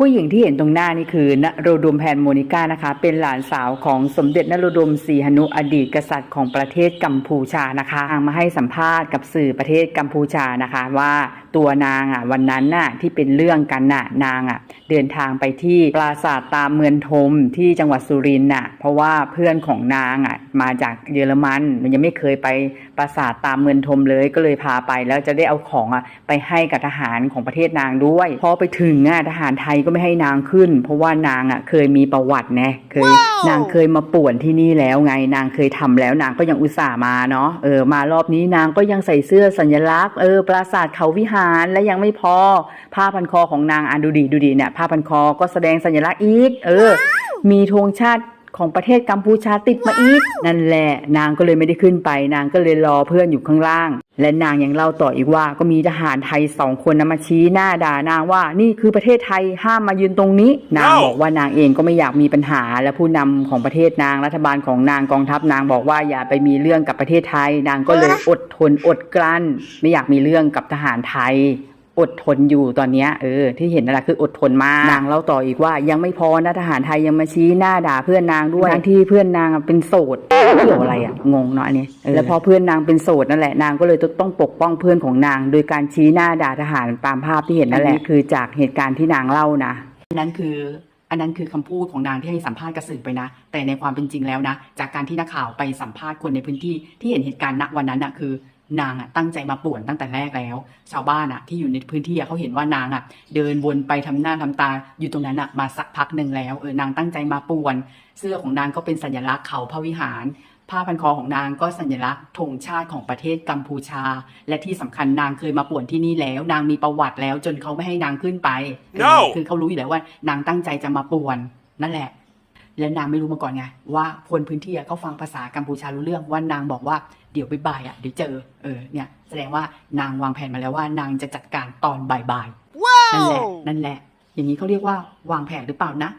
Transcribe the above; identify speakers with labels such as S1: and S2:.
S1: ผู้หญิงที่เห็นตรงหน้านี่คือนโรดมแพนโมนิก้านะคะ เป็นหลานสาวของสมเด็จนโรดมศรีหนุอดีตกษัตริย์ของประเทศกัมพูชานะคะนางมาให้สัมภาษณ์กับสื่อประเทศกัมพูชานะคะ ว่าตัวนางอะวันนั้นน่ะที่เป็นเรื่องกันน่ะนางอะเดินทางไปที่ปราสาทตามเมืองทมที่จังหวัดสุรินทร์น่ะเพราะว่าเพื่อนของนางอะมาจากเยอรมันมันยังไม่เคยไปปราสาทตามเมืองทมเลยก็เลยพาไปแล้วจะได้เอาของอะไปให้กับทหารของประเทศนางด้วยพอไปถึงอะทหารไทยก็ไม่ให้นางขึ้น เพราะว่านางอะ เคยมีประวัติไงเคย นางเคยมาป่วนที่นี่แล้วไง นางเคยทำแล้วนางก็ยังอุตส่าห์มาเนาะเออมารอบนี้นางก็ยังใส่เสื้อสัญลักษณ์เออปราสาทเขาวิหารและยังไม่พอ ผ้าพันคอของนางอะดูดิดูดิเนี่ยผ้าพันคอก็แสดงสัญลักษณ์อีก เออ มีธงชาติ ของประเทศกัมพูชาติดมาอีก นั่นแหละ นางก็เลยไม่ได้ขึ้นไป นางก็เลยรอเพื่อนอยู่ข้างล่าง และนางยังเล่าต่ออีกว่าก็มีทหารไทยสองคนนะมาชี้หน้าด่านางว่านี่คือประเทศไทยห้ามมายืนตรงนี้ นางบอกว่านางเองก็ไม่อยากมีปัญหาและผู้นำของประเทศนางรัฐบาลของนางกองทัพนางบอกว่าอย่าไปมีเรื่องกับประเทศไทย นางก็เลยอดทนอดกลั้น ไม่อยากมีเรื่องกับทหารไทย อดทนอยู่ตอนเนี้ยเออที่เห็นนั่นแหละคืออดทนมากนางเล่าต่ออีกว่ายังไม่พอนะทหารไทยยังมาชี้หน้าด่าเพื่อนนางด้วยทั้งที่เพื่อนนางอะเป็นโสดเกี่ยวอะไรอะงงเนาะอันนี้เออแล้วพอเพื่อนนางเป็นโสดนั่นแหละนางก็เลยต้องปกป้องเพื่อนของนาง โดยการชี้หน้าด่าทหารตามภาพที่เห็นนั่นแหละคือจากเหตุการณ์ที่นางเล่านะอันนั้นคืออันนั้นคือคำพูดของนางที่ให้สัมภาษณ์กับสื่อไปนะ แต่ในความเป็นจริงแล้วนะ จากการที่นักข่าวไปสัมภาษณ์คนในพื้นที่ที่เห็นเหตุการณ์ณวันนั้นนะคือ นางอะตั้งใจมาป่วนตั้งแต่แรกแล้ว ชาวบ้านอะที่อยู่ในพื้นที่อะเขาเห็นว่านางอะ เดินวนไปทำหน้าทำตาอยู่ตรงนั้นอะมาสักพักหนึ่งแล้วเออนางตั้งใจมาป่วน เสื้อของนางก็เป็นสัญลักษณ์เขาพระวิหาร ผ้าพันคอของนางก็สัญลักษณ์ธงชาติของประเทศกัมพูชา และที่สำคัญนางเคยมาป่วนที่นี่แล้ว นางมีประวัติแล้วจนเขาไม่ให้นางขึ้นไป
S2: No
S1: คือเขารู้อยู่แล้วว่านางตั้งใจจะมาป่วนนั่นแหละ และนางไม่รู้มาก่อนไง ว่าคนพื้นที่อะเขาฟังภาษากัมพูชารู้เรื่องว่านางบอกว่าเดี๋ยวบ่ายๆอะเดี๋ยวเจอเออเนี่ยแสดงว่านางวางแผนมาแล้วว่านางจะจัดการตอนบ่ายๆนั่นแหละนั่นแหละ อย่างนี้เขาเรียกว่าวางแผนหรือเปล่านะ